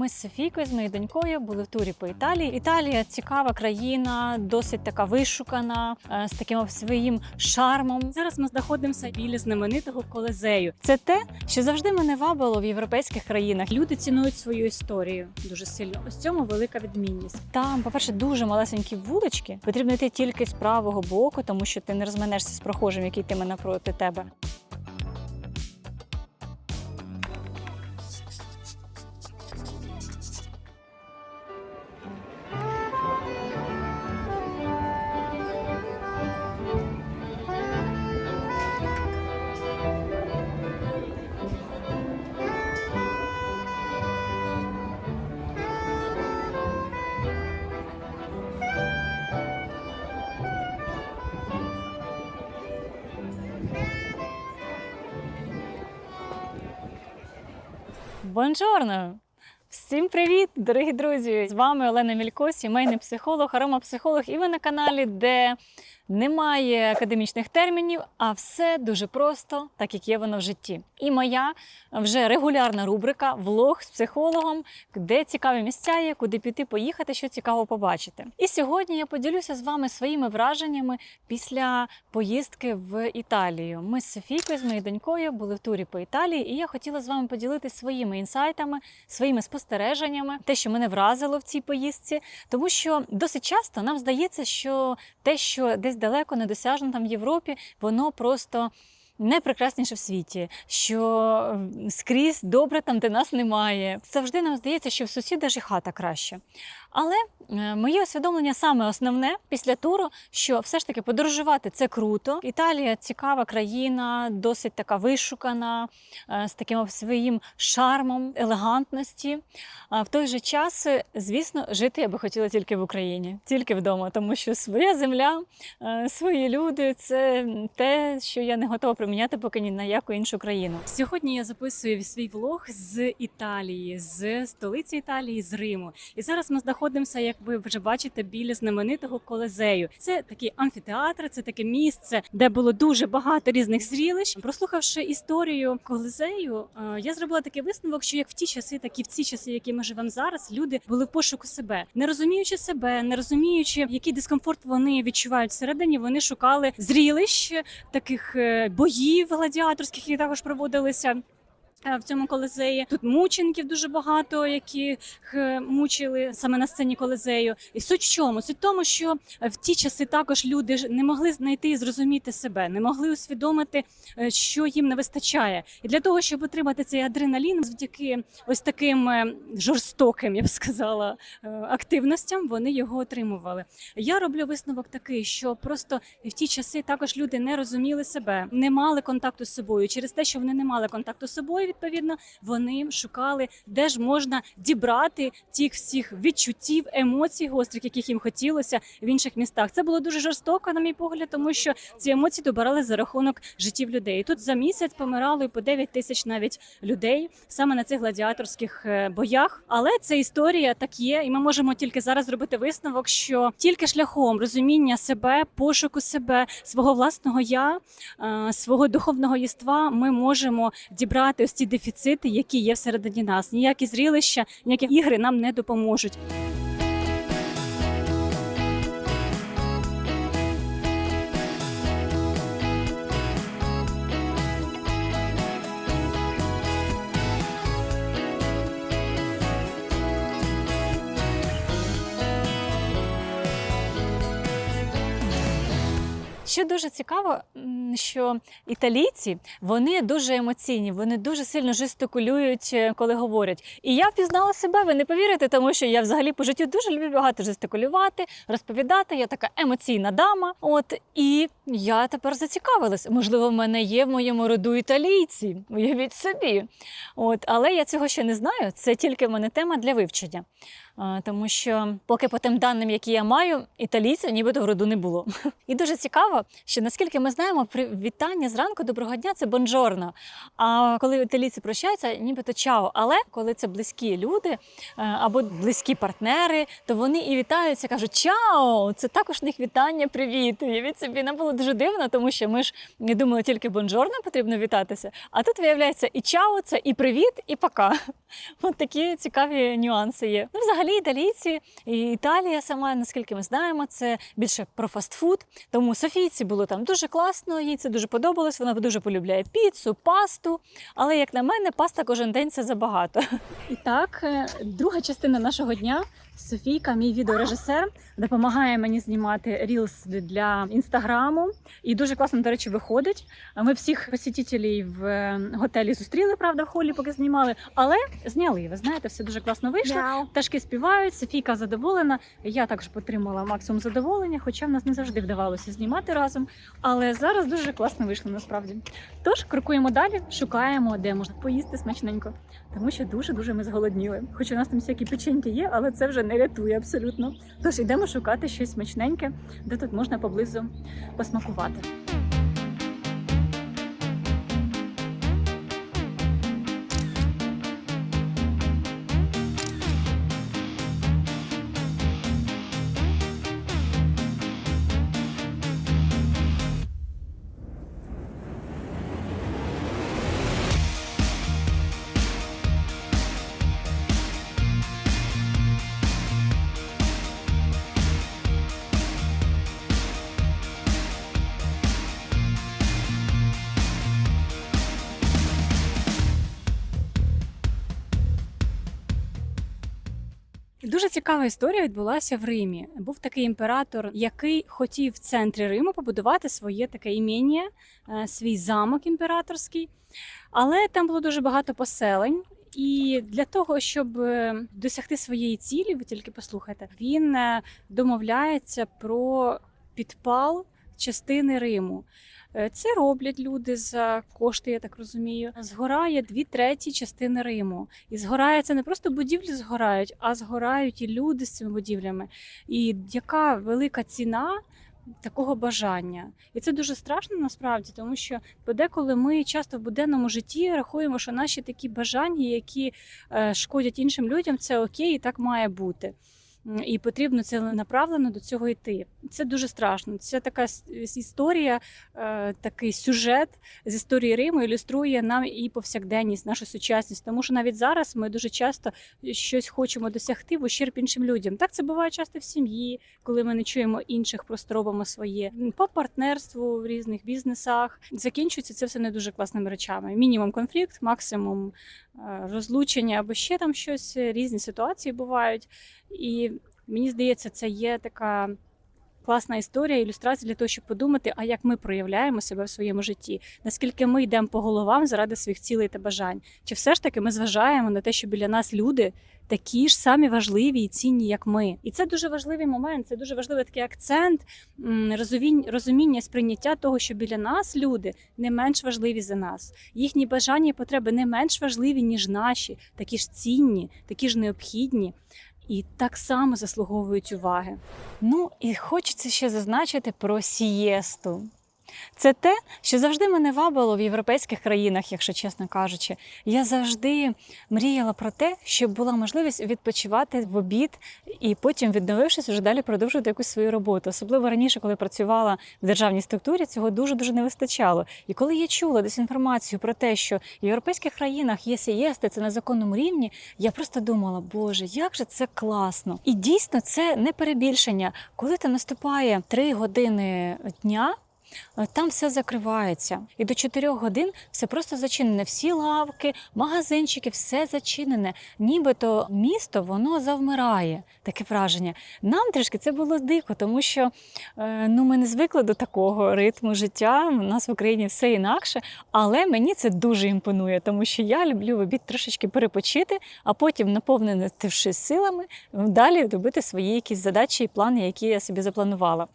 Ми з Софійкою, з моєю донькою, були в турі по Італії. Італія цікава країна, досить така вишукана, е, з таким своїм шармом. Зараз ми знаходимося біля знаменитого колизею. Це те, що завжди мене вабило в європейських країнах. Люди цінують свою історію дуже сильно. Ось цьому велика відмінність. Там, по-перше, дуже малесенькі вулички. Потрібно йти тільки з правого боку, тому що ти не розминешся з прохожим, який йтиме напроти тебе. Бонжорно! Всім привіт, дорогі друзі! З вами Олена Мілько, сімейний психолог, аромапсихолог, і ви на каналі, де немає академічних термінів, а все дуже просто, так як є воно в житті. І моя вже регулярна рубрика Влог з психологом, де цікаві місця є, куди піти, поїхати, що цікаво побачити. І сьогодні я поділюся з вами своїми враженнями після поїздки в Італію. Ми з Софійкою, з моєю донькою, були в турі по Італії, і я хотіла з вами поділитися своїми інсайтами, своїми спостереженнями, те, що мене вразило в цій поїздці, тому що досить часто нам здається, що те, що десь далеко недосяжно там в Європі, воно просто. Найпрекрасніше в світі, що скрізь добре там, де нас немає. Завжди нам здається, що в сусіда ж і хата краще. Але е, моє усвідомлення саме основне після туру, що все ж таки подорожувати це круто. Італія цікава країна, досить така вишукана, е, з таким своїм шармом, елегантності. А в той же час, е, звісно, жити я би хотіла тільки в Україні, тільки вдома, тому що своя земля, свої люди це те, що я не готова приміняти поки ні на яку іншу країну. Сьогодні я записую свій влог з Італії, з столиці Італії, з Риму. І зараз ми знаходимося, як ви вже бачите, біля знаменитого колизею. Це такий амфітеатр, це таке місце, де було дуже багато різних зрілищ. Прослухавши історію колизею, е, я зробила такий висновок, що як в ті часи, так і в ці часи, які ми живемо зараз, люди були в пошуку себе, не розуміючи себе, не розуміючи, який дискомфорт вони відчувають всередині. Вони шукали зрілищ, таких е, боїв гладіаторських, які також проводилися. Е, В цьому колизеї тут мучеників дуже багато, яких е, мучили саме на сцені колизею. І суть в чому? Суть в тому, що в ті часи також люди не могли знайти і зрозуміти себе, не могли усвідомити, е, що їм не вистачає. І для того, щоб отримати цей адреналін, завдяки ось таким жорстоким, я б сказала, активностям, вони його отримували. Я роблю висновок такий, що просто в ті часи також люди не розуміли себе, не мали контакту з собою. Через те, що вони не мали контакту з собою, відповідно, вони шукали, де ж можна дібрати тих всіх відчуттів, емоцій гострих, яких їм хотілося в інших містах. Це було дуже жорстоко, на мій погляд, тому що ці емоції добирали за рахунок життів людей. Тут за місяць помирало і по 9 тисяч навіть людей саме на цих гладіаторських е, боях. Але це історія так є, і ми можемо тільки зараз зробити висновок, що тільки шляхом розуміння себе, пошуку себе, свого власного я, е, свого духовного єства, ми можемо дібрати ось ці дефіцити, які є всередині нас. Ніякі зрілища, ніякі ігри нам не допоможуть. Дуже цікаво, що італійці вони дуже емоційні, вони дуже сильно жестикулюють, е, коли говорять. І я впізнала себе, ви не повірите, тому що я взагалі по життю дуже люблю багато жестикулювати, розповідати. Я така емоційна дама. От і я тепер зацікавилась. Можливо, в мене є в моєму роду італійці. Уявіть собі. От, але я цього ще не знаю. Це тільки в мене тема для вивчення. Тому що, поки по тим даним, які я маю, італійців нібито в роду не було. І дуже цікаво, що наскільки ми знаємо, при вітання зранку доброго дня це бонжорно. А коли італійці прощаються, нібито чао. Але коли це близькі люди е, або близькі партнери, то вони і вітаються, кажуть чао! Це також в них вітання, привіт. Уявіть собі, нам було дуже дивно, тому що ми ж не думали тільки бонжорно потрібно вітатися. А тут виявляється і чао, це і привіт, і пока. От такі цікаві нюанси є. Ну, взагалі, італійці і Італія сама, наскільки ми знаємо, це більше про фастфуд. Тому Софійці було там дуже класно, їй це дуже подобалось. Вона дуже полюбляє піцу, пасту. Але як на мене, паста кожен день це забагато. І так, е, друга частина нашого дня. Софійка, мій відеорежисер, допомагає мені знімати рілс для інстаграму. І дуже класно, до речі, виходить. Ми всіх посетителів в е, готелі зустріли, правда, в холі, поки знімали, але зняли. Ви знаєте, все дуже класно вийшло. Пташки співають, Софійка задоволена. Я також отримала максимум задоволення, хоча в нас не завжди вдавалося знімати разом. Але зараз дуже класно вийшло насправді. Тож крокуємо далі, шукаємо, де можна поїсти смачненько, тому що дуже дуже ми зголодніли. Хоч у нас там всякі печеньки є, але це вже не рятує абсолютно. Тож йдемо шукати щось смачненьке, де тут можна поблизу посмакувати. Дуже цікава історія відбулася в Римі. Був такий імператор, який хотів в центрі Риму побудувати своє таке імення, е, свій замок імператорський. Але там було дуже багато поселень. І для того, щоб е, досягти своєї цілі, ви тільки послухайте, він е, домовляється про підпал частини Риму. Е, Це роблять люди за кошти, я так розумію. Згорає дві треті частини Риму. І згорає це не просто будівлі згорають, а згорають і люди з цими будівлями. І яка велика ціна такого бажання. І це дуже страшно насправді, тому що подеколи ми часто в буденному житті рахуємо, що наші такі бажання, які е, шкодять іншим людям, це окей, і так має бути. І потрібно ціленаправлено до цього йти. Це дуже страшно. Це така історія, е, такий сюжет з історії Риму ілюструє нам і повсякденність, нашу сучасність. Тому що навіть зараз ми дуже часто щось хочемо досягти в ущерб іншим людям. Так це буває часто в сім'ї, коли ми не чуємо інших, просто робимо своє по партнерству в різних бізнесах. Закінчується це все не дуже класними речами. Мінімум конфлікт, максимум е, розлучення або ще там щось. Різні ситуації бувають. І мені здається, це є така. Класна історія, ілюстрація для того, щоб подумати, а як ми проявляємо себе в своєму житті, наскільки ми йдемо по головам заради своїх цілей та бажань, чи все ж таки ми зважаємо на те, що біля нас люди такі ж самі важливі і цінні, як ми, і це дуже важливий момент. Це дуже важливий такий акцент розуміння, сприйняття того, що біля нас люди не менш важливі за нас. Їхні бажання і потреби не менш важливі ніж наші, такі ж цінні, такі ж необхідні. І так само заслуговують уваги. Ну і хочеться ще зазначити про сієсту. Це те, що завжди мене вабило в європейських країнах, якщо чесно кажучи. Я завжди мріяла про те, щоб була можливість відпочивати в обід і потім, відновившись, вже далі продовжувати якусь свою роботу. Особливо раніше, коли працювала в державній структурі, цього дуже дуже не вистачало. І коли я чула десь інформацію про те, що в європейських країнах є сієсти, це на законному рівні, я просто думала, боже, як же це класно! І дійсно це не перебільшення. Коли там наступає три години дня. Е, Там все закривається, і до 4 годин все просто зачинене. Всі лавки, магазинчики, все зачинене. Нібито місто воно завмирає. Таке враження. Нам трішки це було дико, тому що е, ну ми не звикли до такого ритму життя. У нас в Україні все інакше. Але мені це дуже імпонує, тому що я люблю в обід трошечки перепочити, а потім, наповнившись силами, далі робити свої якісь задачі і плани, які я собі запланувала.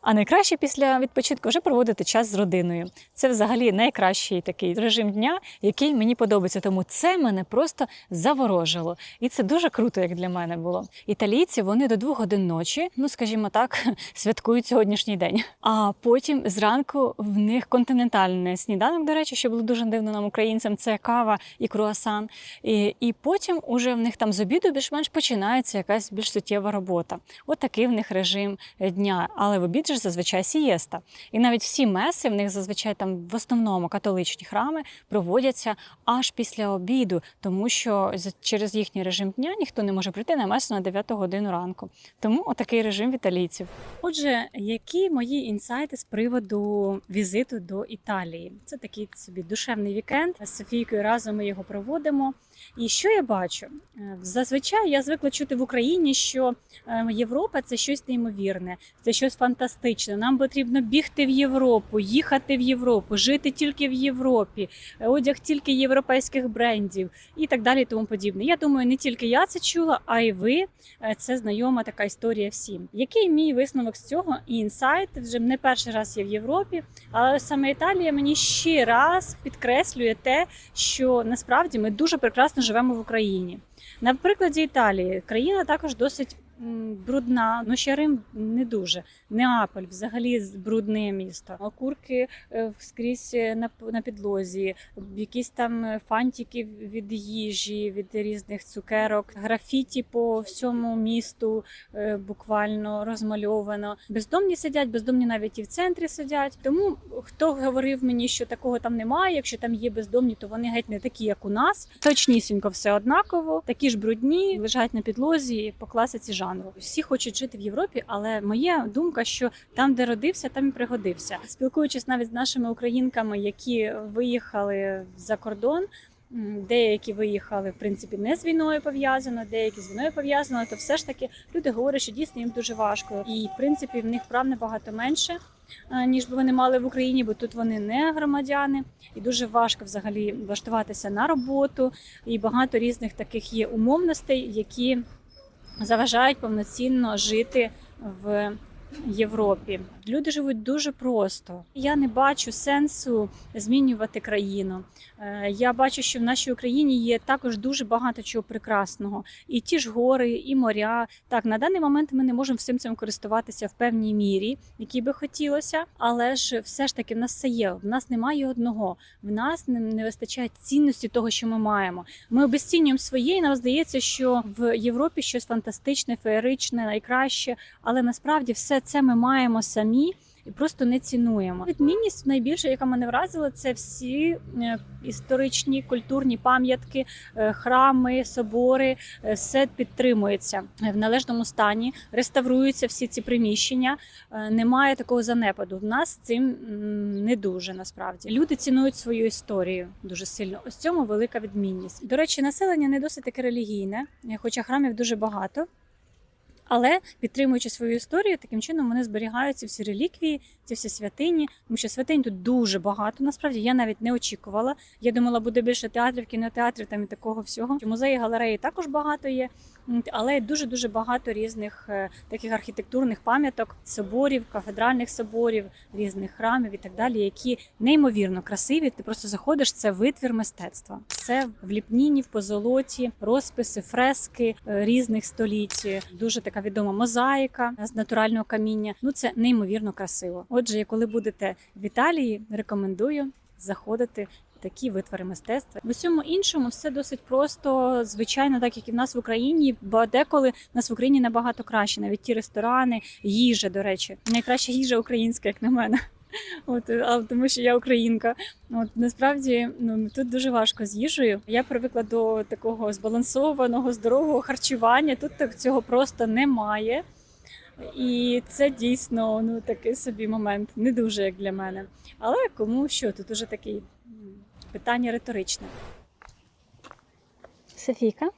А найкраще після відпочинку вже проводити час з родиною. Це взагалі найкращий такий режим дня, який мені подобається. Тому це мене просто заворожило. І це дуже круто, як для мене було. Італійці вони до двох годин ночі, ну скажімо так, святкують сьогоднішній день. А потім зранку в них континентальний сніданок, до речі, що було дуже дивно нам, українцям. Це кава і круасан. І, і потім уже в них там з обіду більш-менш починається якась більш суттєва робота. От такий в них режим дня. Але в обід же зазвичай сієста. І навіть всі меси в них зазвичай там в основному католичні храми проводяться аж після обіду, тому що через їхній режим дня ніхто не може прийти на месу на 9 годину ранку. Тому отакий режим в італійців. Отже, які мої інсайти з приводу візиту до Італії? Це такий собі душевний вікенд. З Софійкою разом ми його проводимо. І що я бачу? Е, Зазвичай я звикла чути в Україні, що е, Європа це щось неймовірне, це щось фантастичне. Нам потрібно бігти в Європу, їхати в Європу, жити тільки в Європі, е, одяг тільки європейських брендів і так далі. І тому подібне. Я думаю, не тільки я це чула, а й ви. Е, Це знайома така історія всім. Який мій висновок з цього і інсайт? Вже не перший раз я в Європі, але саме Італія мені ще раз підкреслює те, що насправді ми дуже прекрасно живемо в Україні. На прикладі Італії країна також досить брудна. Ну ще Рим не дуже. Неаполь взагалі брудне місто. Окурки е, скрізь е, на, підлозі, якісь там фантики від їжі, від різних цукерок, графіті по всьому місту е, буквально розмальовано. Бездомні сидять, бездомні навіть і в центрі сидять. Тому хто говорив мені, що такого там немає, якщо там є бездомні, то вони геть не такі, як у нас. Точнісінько все однаково, такі ж брудні, лежать на підлозі по класиці жанру. Всі хочуть жити в Європі, але моя думка, що там, де родився, там і пригодився. Спілкуючись навіть з нашими українками, які виїхали за кордон. Деякі виїхали в принципі не з війною пов'язано, деякі з війною пов'язано. То все ж таки люди говорять, що дійсно їм дуже важко, і в принципі в них прав набагато менше. е, Ніж би вони мали в Україні, бо тут вони не громадяни, і дуже важко взагалі влаштуватися на роботу. І багато різних таких є умовностей, які заважають повноцінно жити в Європі. Люди живуть дуже просто. Я не бачу сенсу змінювати країну. Е, Я бачу, що в нашій Україні є також дуже багато чого прекрасного. І ті ж гори, і моря. Так, на даний момент ми не можемо всім цим користуватися в певній мірі, якій би хотілося, але ж все ж таки в нас все є. В нас немає одного. В нас не, вистачає цінності того, що ми маємо. Ми обесцінюємо своє, і нам здається, що в Європі щось фантастичне, феєричне, найкраще, але насправді все це ми маємо самі. І просто не цінуємо. Відмінність найбільша, яка мене вразила, це всі е, історичні культурні пам'ятки, е, храми, собори. е, Все підтримується в належному стані, реставруються всі ці приміщення. Немає такого занепаду. В нас цим не дуже насправді. Люди цінують свою історію дуже сильно. Ось цьому велика відмінність. До речі, населення не досить таке релігійне, хоча храмів дуже багато. Але підтримуючи свою історію, таким чином вони зберігають ці всі реліквії, ці всі святині, тому що святинь тут дуже багато. Насправді я навіть не очікувала. Я думала, буде більше театрів, кінотеатрів там і такого всього. Музеї, галереї також багато є, але дуже дуже багато різних е, таких архітектурних пам'яток, соборів, кафедральних соборів, різних храмів і так далі, які неймовірно красиві. Ти просто заходиш, це витвір мистецтва. Це в ліпніні, в позолоті, розписи, фрески е, різних століть. Дуже така відома мозаїка з натурального каміння. Ну це неймовірно красиво. Отже, коли будете в Італії, рекомендую заходити. Такі витвори мистецтва в усьому іншому все досить просто, звичайно, так як і в нас в Україні, бо деколи в нас в Україні набагато краще. Навіть ті ресторани, їжа, до речі, найкраща їжа українська, як на мене. От а тому, що я українка. От насправді ну тут дуже важко з їжею. Я привикла до такого збалансованого, здорового харчування. Тут так цього просто немає. І це дійсно ну такий собі момент, не дуже як для мене. Але кому що тут уже такий м, питання риторичне. Софійка,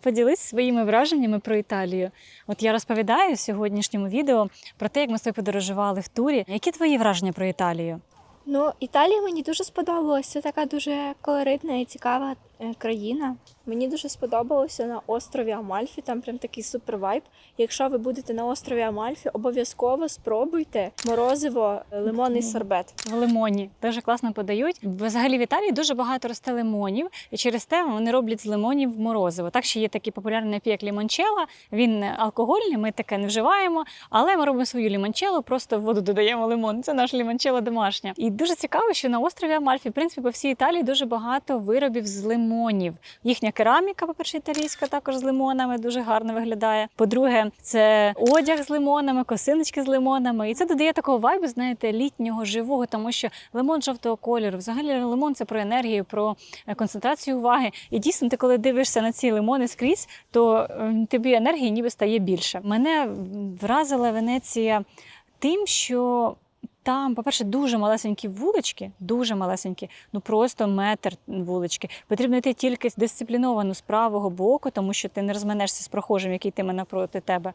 поділись своїми враженнями про Італію. От я розповідаю в сьогоднішньому відео про те, як ми з тобою подорожували в турі. Які твої враження про Італію? Ну, Італія мені дуже сподобалась. Це така дуже колоритна і цікава країна. Мені дуже сподобалося на острові Амальфі. Там прям такий супер вайб. Якщо ви будете на острові Амальфі, обов'язково спробуйте морозиво е, лимонний сорбет. В лимоні дуже класно подають. Взагалі в Італії дуже багато росте лимонів, і через те вони роблять з лимонів морозиво. Так що є такий популярний напій, як лімончело. Він не алкогольний, ми таке не вживаємо, але ми робимо свою лімончело, просто в воду додаємо лимон. Це наш лімончело домашнє. І дуже цікаво, що на острові Амальфі, в принципі, по всій Італії дуже багато виробів з лимону. Лимонів. Їхня кераміка, по-перше, італійська також з лимонами дуже гарно виглядає. По-друге, це одяг з лимонами, косиночки з лимонами. І це додає такого вайбу, знаєте, літнього, живого, тому що лимон жовтого кольору. Взагалі лимон це про енергію, про е, концентрацію уваги. І дійсно, ти коли дивишся на ці лимони скрізь, то ем, тобі енергії ніби стає більше. Мене вразила Венеція тим, що там, по-перше, дуже малесенькі вулички, дуже малесенькі, ну просто метр вулички. Потрібно йти тільки дисципліновано з правого боку, тому що ти не розминешся з прохожим, який тиме напроти тебе.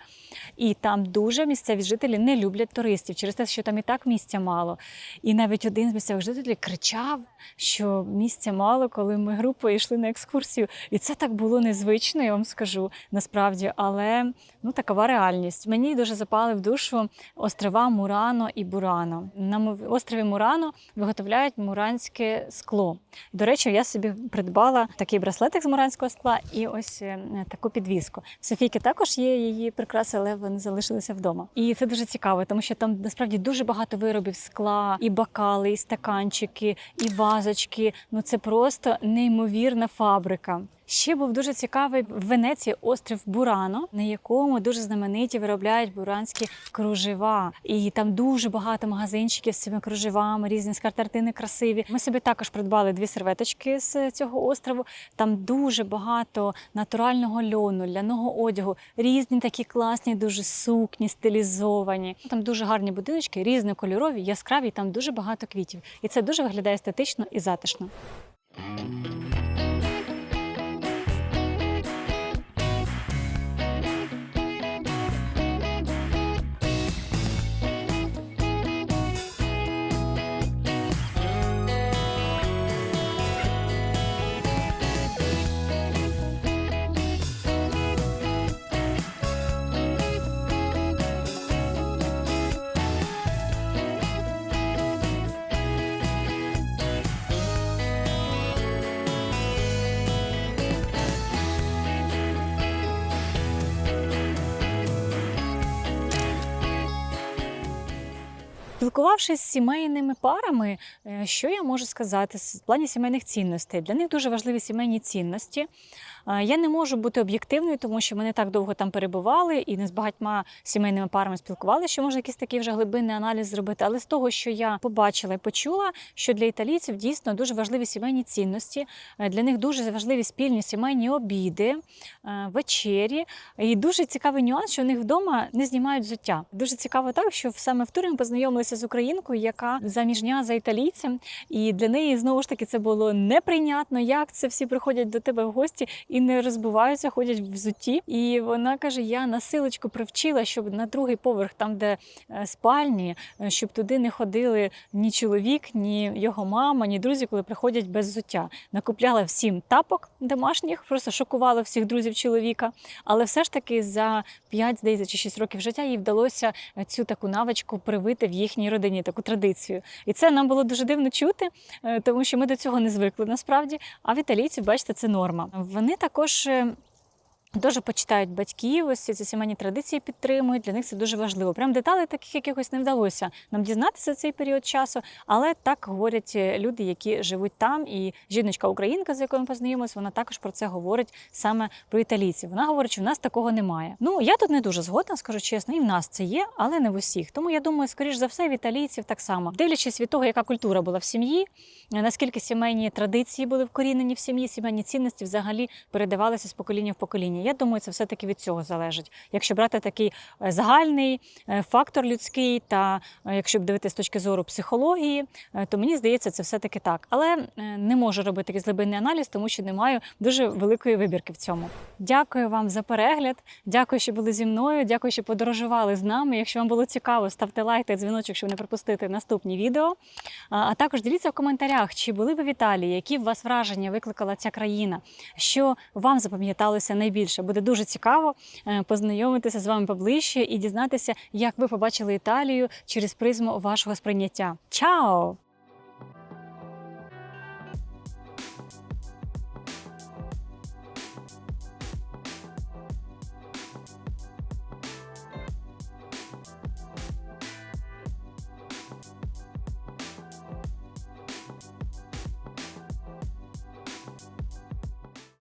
І там дуже місцеві жителі не люблять туристів через те, що там і так місця мало. І навіть один з місцевих жителів кричав, що місця мало, коли ми групою йшли на екскурсію. І це так було незвично, я вам скажу насправді. Але ну такова реальність. Мені дуже запали в душу острова Мурано і Бурано. На Му- острові Мурано виготовляють муранське скло. До речі, я собі придбала такий браслетик з муранського скла і ось е, таку підвіску. Софійки також є її прикраси, але вони залишилися вдома. І це дуже цікаво, тому що там насправді дуже багато виробів скла, і бокали, і стаканчики, і вазочки. Ну це просто неймовірна фабрика. Ще був дуже цікавий в Венеції острів Бурано, на якому дуже знамениті виробляють буранські кружева. І там дуже багато магазинчиків з цими кружевами, різні скатертини красиві. Ми собі також придбали дві серветочки з цього острову. Там дуже багато натурального льону, ляного одягу, різні такі класні, дуже сукні, стилізовані. Там дуже гарні будиночки, різнокольорові, яскраві. і Там дуже багато квітів. І це дуже виглядає естетично і затишно. Спілкувавшись з сімейними парами, е, що я можу сказати в плані сімейних цінностей? Для них дуже важливі сімейні цінності. Е, Я не можу бути об'єктивною, тому що ми не так довго там перебували і не з багатьма сімейними парами спілкувалися, що може якийсь такий вже глибинний аналіз зробити. Але з того, що я побачила і почула, що для італійців дійсно дуже важливі сімейні цінності. Е, Для них дуже важливі спільні сімейні обіди, е, вечері. І дуже цікавий нюанс, що у них вдома не знімають взуття. Дуже цікаво так, що саме в Турі ми познайомилися з українкою, яка заміжня за італійцем, і для неї знову ж таки це було неприйнятно, як це всі приходять до тебе в гості і не розбиваються, ходять в взутті. І вона каже: Я на силочку привчила, щоб на другий поверх, там де е, спальні, е, щоб туди не ходили ні чоловік, ні його мама, ні друзі, коли приходять без взуття. Накупляла всім тапок домашніх, просто шокувала всіх друзів чоловіка. Але все ж таки за 5, здається, чи 6 років життя їй вдалося цю таку навичку привити в їхній родині, таку традицію. І це нам було дуже дивно чути, е, тому що ми до цього не звикли насправді. А в італійців, бачите, це норма. Вони також. Дуже почитають батьків, ось ці сімейні традиції підтримують. Для них це дуже важливо. Прям деталей таких якихось не вдалося нам дізнатися цей період часу, але так говорять е, люди, які живуть там. І жіночка українка, з якою ми познайомилися, вона також про це говорить саме про італійців. Вона говорить, що в нас такого немає. Ну я тут не дуже згодна, скажу чесно, і в нас це є, але не в усіх. Тому я думаю, скоріш за все, в італійців так само, дивлячись від того, яка культура була в сім'ї, е, наскільки сімейні традиції були вкорінені в сім'ї, сімейні цінності взагалі передавалися з покоління в покоління. Я думаю, це все-таки від цього залежить. Якщо брати такий е, загальний е, фактор людський, та е, якщо б дивитися з точки зору психології, то мені здається, це все-таки так. Але не можу робити такий глибинний аналіз, тому що не маю дуже великої вибірки в цьому. Дякую вам за перегляд. Дякую, що були зі мною. Дякую, що подорожували з нами. Якщо вам було цікаво, ставте лайк та дзвіночок, щоб не пропустити наступні відео. А також діліться в коментарях, чи були ви в Італії, які в вас враження викликала ця країна, що вам запам'яталося найбільше. Буде дуже цікаво е, познайомитися з вами поближче і дізнатися, як ви побачили Італію через призму вашого сприйняття. Чао!